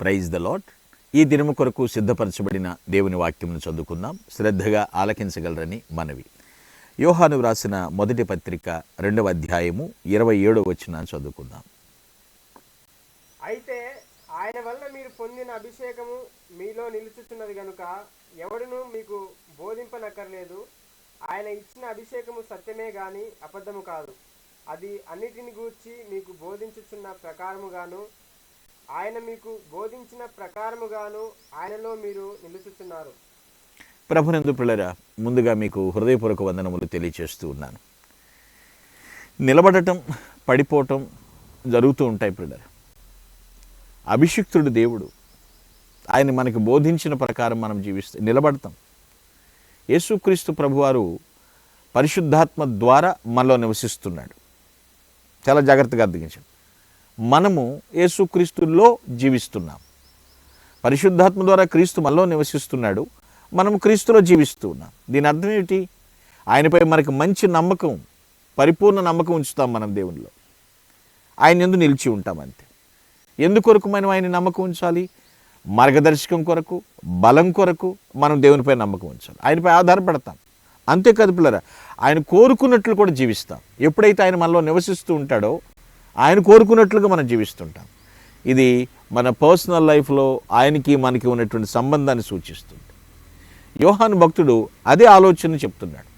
Praise the lot ఈ దినము కొరకు సిద్ధపరచబడిన దేవుని వాక్యమును చదువుకుందాం. శ్రద్ధగా ఆలకించగలరని మనవి. యోహాను వ్రాసిన మొదటి పత్రిక రెండవ అధ్యాయము ఇరవై ఏడవ వచ్చిన చదువుకుందాం. అయితే ఆయన వల్ల మీరు పొందిన అభిషేకము మీలో నిలుచుచున్నది గనుక ఎవడును మీకు బోధింపనక్కర్లేదు. ఆయన ఇచ్చిన అభిషేకము సత్యమే గాని అబద్ధము కాదు. అది అన్నిటిని గూర్చి మీకు బోధించుచున్న ప్రకారముగాను ఆయన మీకు బోధించిన ప్రకారముగాను ఆయనలో మీరు నిలుచుచున్నారు. ప్రభునందు పిల్లరా ముందుగా మీకు హృదయపూర్వక వందనములు తెలియచేస్తూ ఉన్నాను. నిలబడటం పడిపోవటం జరుగుతూ ఉంటాయి పిల్లరా. అభిషిక్తుడు దేవుడు. ఆయన మనకు బోధించిన ప్రకారం మనం జీవిస్తే నిలబడతాం. యేసుక్రీస్తు ప్రభువారు పరిశుద్ధాత్మ ద్వారా మనలో నివసిస్తున్నాడు. చాలా జాగ్రత్తగా అర్థగించండి మనము యేసుక్రీస్తులో జీవిస్తున్నాం. పరిశుద్ధాత్మ ద్వారా క్రీస్తు మనలో నివసిస్తున్నాడు. మనం క్రీస్తులో జీవిస్తూ ఉన్నాం. దీని అర్థం ఏమిటి? ఆయనపై మనకు మంచి నమ్మకం పరిపూర్ణ నమ్మకం ఉంచుతాం మనం దేవునిలో. ఆయన ఎందు నిలిచి ఉంటాం అంతే. ఎందుకొరకు మనం ఆయన నమ్మకం ఉంచాలి? మార్గదర్శకం కొరకు బలం కొరకు మనం దేవునిపై నమ్మకం ఉంచాలి. ఆయనపై ఆధారపడతాం. అంతేకాదు పిల్లరా ఆయన కోరుకున్నట్లు కూడా జీవిస్తాం. ఎప్పుడైతే ఆయన మనలో నివసిస్తూ ఉంటాడో ఆయన కోరుకున్నట్లుగా మనం జీవిస్తుంటాం. ఇది మన పర్సనల్ లైఫ్లో ఆయనకి మనకి ఉన్నటువంటి సంబంధాన్ని సూచిస్తుంది. యోహాను భక్తుడు అదే ఆలోచన చెప్తున్నాడు.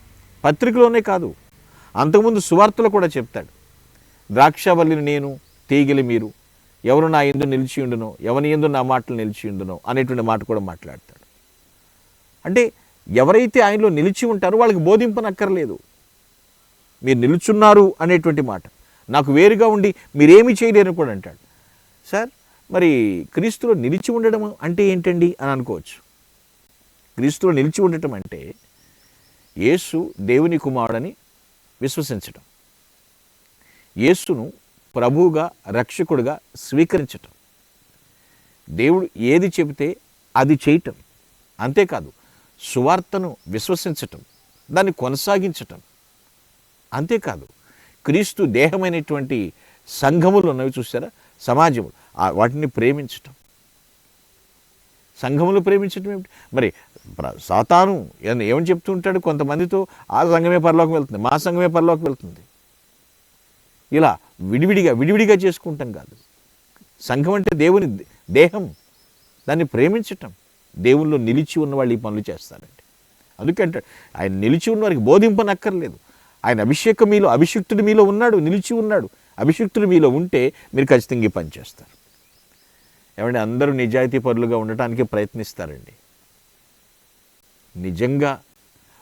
పత్రికలోనే కాదు అంతకుముందు సువార్తలో కూడా చెప్తాడు. ద్రాక్షవల్లిని నేను తీగిలి మీరు ఎవరు నా ఎందు నిలిచి ఉండునో? ఎవరి ఎందు నా మాటలు నిలిచి ఉండును? అనేటువంటి మాట కూడా మాట్లాడతాడు. అంటే ఎవరైతే ఆయనలో నిలిచి ఉంటారో వాళ్ళకి బోధింపనక్కర్లేదు. మీరు నిలుచున్నారు అనేటువంటి మాట. నాకు వేరుగా ఉండి మీరేమి చేయలేరు కూడా అంటాడు. సార్ మరి క్రీస్తులో నిలిచి ఉండడం అంటే ఏంటండి అని అనుకోవచ్చు. క్రీస్తులో నిలిచి ఉండటం అంటే యేసు దేవుని కుమారుడని విశ్వసించటం యేసును ప్రభువుగా రక్షకుడుగా స్వీకరించటం. దేవుడు ఏది చెబితే అది చేయటం. అంతేకాదు సువార్తను విశ్వసించటం దాన్ని కొనసాగించటం. అంతేకాదు క్రీస్తు దేహమైనటువంటి సంఘములు ఉన్నవి చూసారా సమాజములు వాటిని ప్రేమించటం. సంఘములు ప్రేమించటం ఏమిటి? మరి సాతాను ఏమని చెప్తూ ఉంటాడు కొంతమందితో ఆ సంఘమే పరలోకి వెళ్తుంది మా సంఘమే పరలోకి వెళ్తుంది. ఇలా విడివిడిగా విడివిడిగా చేసుకుంటాం కాదు. సంఘం అంటే దేవుని దేహం. దాన్ని ప్రేమించటం. దేవుళ్ళు నిలిచి ఉన్న వాళ్ళు ఈ పనులు చేస్తారండి. అందుకంటే ఆయన నిలిచి ఉన్న వారికి బోధింపనక్కర్లేదు. ఆయన అభిషేకం మీలో అభిషిక్తుడు మీలో ఉన్నాడు నిలిచి ఉన్నాడు. అభిషిక్తుడు మీలో ఉంటే మీరు ఖచ్చితంగా ఈ పని చేస్తారు. ఏమంటే అందరూ నిజాయితీ పరులుగా ఉండటానికి ప్రయత్నిస్తారండి. నిజంగా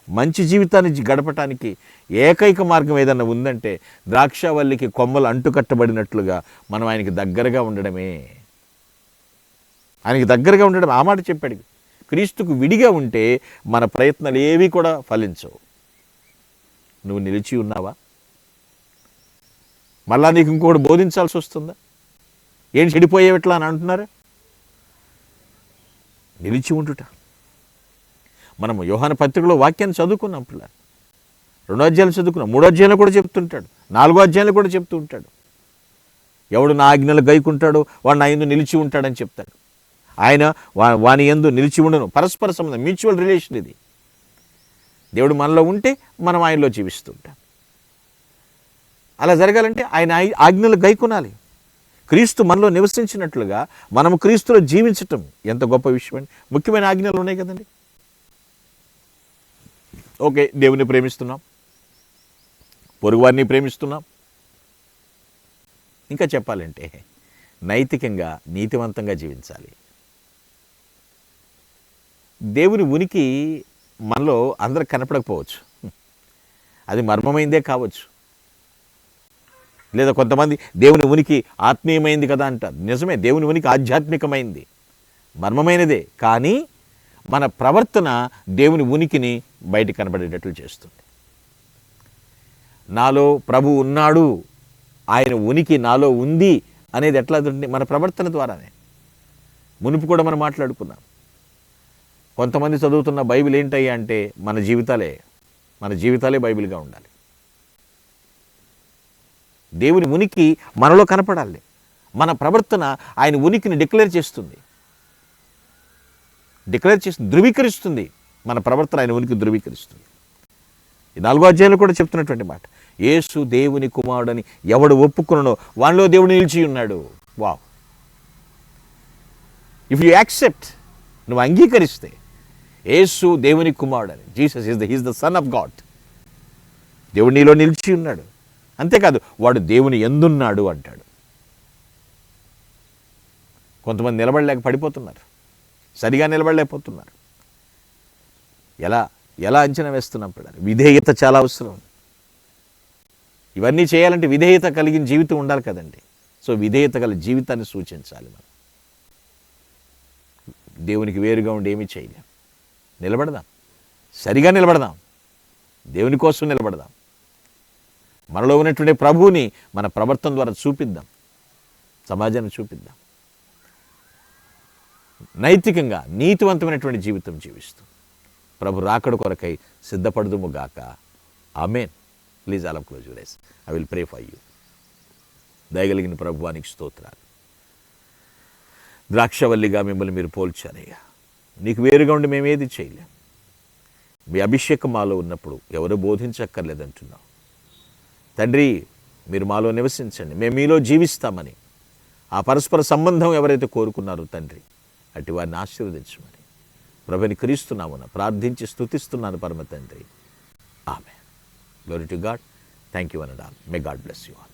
మంచి జీవితాన్ని గడపటానికి ఏకైక మార్గం ఏదన్నా ఉందంటే ద్రాక్షవల్లికి కొమ్మలు అంటుకట్టబడినట్లుగా మనం ఆయనకి దగ్గరగా ఉండడమే. ఆయనకి దగ్గరగా ఉండడం ఆ మాట చెప్పాడు. క్రీస్తుకు విడిగా ఉంటే మన ప్రయత్నాలు ఏవి కూడా ఫలించవు. నువ్వు నిలిచి ఉన్నావా? మళ్ళా నీకు ఇంకోటి బోధించాల్సి వస్తుందా? ఏం చెడిపోయేవిట్లా అని అంటున్నారు? నిలిచి ఉండుట. మనము యోహాన పత్రికలో వాక్యాన్ని చదువుకున్నాం పిల్లలు. రెండో అధ్యాయులు చదువుకున్నాం. మూడో అధ్యాయంలో కూడా చెప్తుంటాడు. నాలుగో అధ్యాయంలో కూడా చెప్తూ ఉంటాడు ఎవడు నా ఆజ్ఞలు గైకుంటాడో వాడు నా ఎందు నిలిచి ఉంటాడని చెప్తాడు. ఆయన వా- వాని ఎందు నిలిచి ఉండను. పరస్పర సంబంధం మ్యూచువల్ రిలేషన్ ఇది. దేవుడు మనలో ఉంటే మనం ఆయనలో జీవిస్తుంటాం. అలా జరగాలంటే ఆయన ఆజ్ఞలు గైకొనాలి. క్రీస్తు మనలో నివసించినట్లుగా మనం క్రీస్తులో జీవించటం ఎంత గొప్ప విషయం అండి ముఖ్యమైన ఆజ్ఞలు ఉన్నాయి కదండి. ఓకే దేవుని ప్రేమిస్తున్నాం. పొరుగువారిని ప్రేమిస్తున్నాం. ఇంకా చెప్పాలంటే నైతికంగా నీతివంతంగా జీవించాలి. దేవుని ఉనికి మనలో అందరికి కనపడకపోవచ్చు. అది మర్మమైందే కావచ్చు. లేదా కొంతమంది దేవుని ఉనికి ఆత్మీయమైంది కదా అంటారు. నిజమే దేవుని ఉనికి ఆధ్యాత్మికమైంది. మర్మమైనదే. కానీ మన ప్రవర్తన దేవుని ఉనికిని బయట కనబడేటట్లు చేస్తుంది. నాలో ప్రభు ఉన్నాడు ఆయన ఉనికి నాలో ఉంది అనేది ఎట్లా మన ప్రవర్తన ద్వారానే. మునుపు కూడా మనం మాట్లాడుకున్నాం. కొంతమంది చదువుతున్న బైబిల్ ఏంటయ్యా అంటే మన జీవితాలే మన జీవితాలే బైబిల్గా ఉండాలి. దేవుని ఉనికి మనలో కనపడాలి. మన ప్రవర్తన ఆయన ఉనికిని డిక్లేర్ చేస్తుంది. డిక్లేర్ చేస్తుంది ధృవీకరిస్తుంది. మన ప్రవర్తన ఆయన ఉనికి ధృవీకరిస్తుంది. ఈ నాలుగో అధ్యాయంలో కూడా చెప్తున్నటువంటి మాట. యేసు దేవుని కుమారుడని ఎవడు ఒప్పుకున్నాడో వానిలో దేవుడు నిలిచి ఉన్నాడు. వావ్. ఇఫ్ యు యాక్సెప్ట్ నువ్వు అంగీకరిస్తే యేసు దేవుని కుమారుడని Jesus is the he's the son of God దేవుడు నీలో నిలిచి ఉన్నాడు. అంతేకాదు వాడు దేవుని ఎందున్నాడు అంటాడు. కొంతమంది నిలబడలేక పడిపోతున్నారు. సరిగా నిలబడలేకపోతున్నారు. ఎలా ఎలా అంచనా వేస్తున్నాం పిల్లలు? విధేయత చాలా అవసరం. ఇవన్నీ చేయాలంటే విధేయత కలిగిన జీవితం ఉండాలి కదండి. సో విధేయత గల జీవితాన్ని సూచించాలి మనం. దేవునికి వేరుగా ఉండి ఏమీ చేయలేం. నిలబడదాం. సరిగా నిలబడదాం. దేవుని కోసం నిలబడదాం. మనలో ఉన్నటువంటి ప్రభువుని మన ప్రవర్తన ద్వారా చూపిద్దాం. సమాజాన్ని చూపిద్దాం. నైతికంగా నీతివంతమైనటువంటి జీవితం జీవిస్తూ ప్రభు రాకడ కొరకై సిద్ధపడదుము గాక. Amen. Please all close your I will pray for you. దయగలిగిన ప్రభువానికి స్తోత్రాలు. ద్రాక్షవల్లిగా మిమ్మల్ని మీరు పోల్చారయ్యా. నీకు వేరుగా ఉండి మేమేది చేయలేం. మీ అభిషేకం మాలో ఉన్నప్పుడు ఎవరు బోధించక్కర్లేదంటున్నాం. తండ్రి మీరు మాలో నివసించండి. మేము మీలో జీవిస్తామని. ఆ పరస్పర సంబంధం ఎవరైతే కోరుకున్నారో తండ్రి అటు వారిని ఆశీర్వదించమని. ప్రభుని క్రీస్తున్నామున ప్రార్థించి స్తుతిస్తున్నాను పరమ తండ్రి ఆమె glory to God thank you అనడాల్ may God bless you all